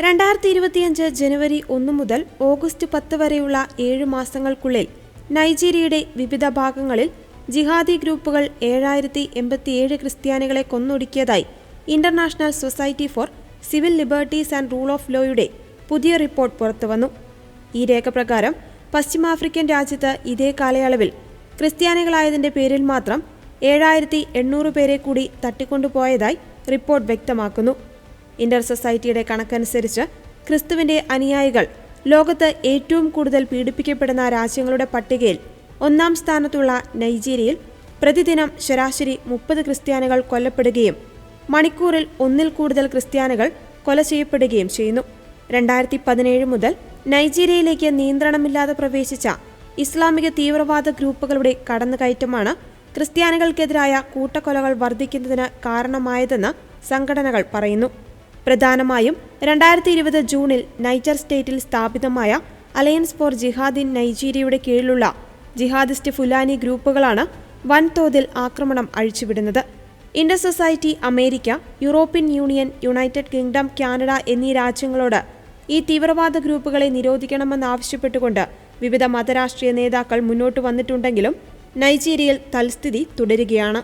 രണ്ടായിരത്തി ഇരുപത്തിയഞ്ച് ജനുവരി ഒന്ന് മുതൽ ഓഗസ്റ്റ് പത്ത് വരെയുള്ള ഏഴ് മാസങ്ങൾക്കുള്ളിൽ നൈജീരിയയുടെ വിവിധ ഭാഗങ്ങളിൽ ജിഹാദി ഗ്രൂപ്പുകൾ ഏഴായിരത്തി എൺപത്തിയേഴ് ക്രിസ്ത്യാനികളെ കൊന്നൊടുക്കിയതായി international society for civil liberties and rule of ലോയുടെ പുതിയ റിപ്പോർട്ട് പുറത്തുവന്നു. ഈ രേഖ പ്രകാരം പശ്ചിമാഫ്രിക്കൻ രാജ്യത്ത് ഇതേ കാലയളവിൽ ക്രിസ്ത്യാനികളായതിന്റെ പേരിൽ മാത്രം ഏഴായിരത്തി എണ്ണൂറ് പേരെ കൂടി തട്ടിക്കൊണ്ടുപോയതായി റിപ്പോർട്ട് വ്യക്തമാക്കുന്നു. ഇന്റർ സൊസൈറ്റിയുടെ കണക്കനുസരിച്ച് ക്രിസ്തുവിന്റെ അനുയായികൾ ലോകത്ത് ഏറ്റവും കൂടുതൽ പീഡിപ്പിക്കപ്പെടുന്ന രാജ്യങ്ങളുടെ പട്ടികയിൽ ഒന്നാം സ്ഥാനത്തുള്ള നൈജീരിയയിൽ പ്രതിദിനം ശരാശരി മുപ്പത് ക്രിസ്ത്യാനികൾ കൊല്ലപ്പെടുകയും മണിക്കൂറിൽ ഒന്നിൽ കൂടുതൽ ക്രിസ്ത്യാനികൾ കൊല ചെയ്യപ്പെടുകയും ചെയ്യുന്നു. രണ്ടായിരത്തി പതിനേഴ് മുതൽ നൈജീരിയയിലേക്ക് നിയന്ത്രണമില്ലാതെ പ്രവേശിച്ച ഇസ്ലാമിക തീവ്രവാദ ഗ്രൂപ്പുകളുടെ കടന്നുകയറ്റമാണ് ക്രിസ്ത്യാനികൾക്കെതിരായ കൂട്ടക്കൊലകൾ വർദ്ധിക്കുന്നതിന് കാരണമായതെന്ന് സംഘടനകൾ പറയുന്നു. പ്രധാനമായും രണ്ടായിരത്തി ഇരുപത് ജൂണിൽ നൈജർ സ്റ്റേറ്റിൽ സ്ഥാപിതമായ അലയൻസ് ഫോർ ജിഹാദ് ഇൻ നൈജീരിയയുടെ കീഴിലുള്ള ജിഹാദിസ്റ്റ് ഫുലാനി ഗ്രൂപ്പുകളാണ് വൻതോതിൽ ആക്രമണം അഴിച്ചുവിടുന്നത്. Inter society America European Union United Kingdom Canada എന്നീ രാജ്യങ്ങളോട് ഈ തീവ്രവാദ ഗ്രൂപ്പുകളെ നിരോധിക്കണമെന്നാവശ്യപ്പെട്ടുകൊണ്ട് വിവിധ മതരാഷ്ട്രീയ നേതാക്കൾ മുന്നോട്ട് വന്നിട്ടുണ്ടെങ്കിലും നൈജീരിയയിൽ തൽസ്ഥിതി തുടരുകയാണ്.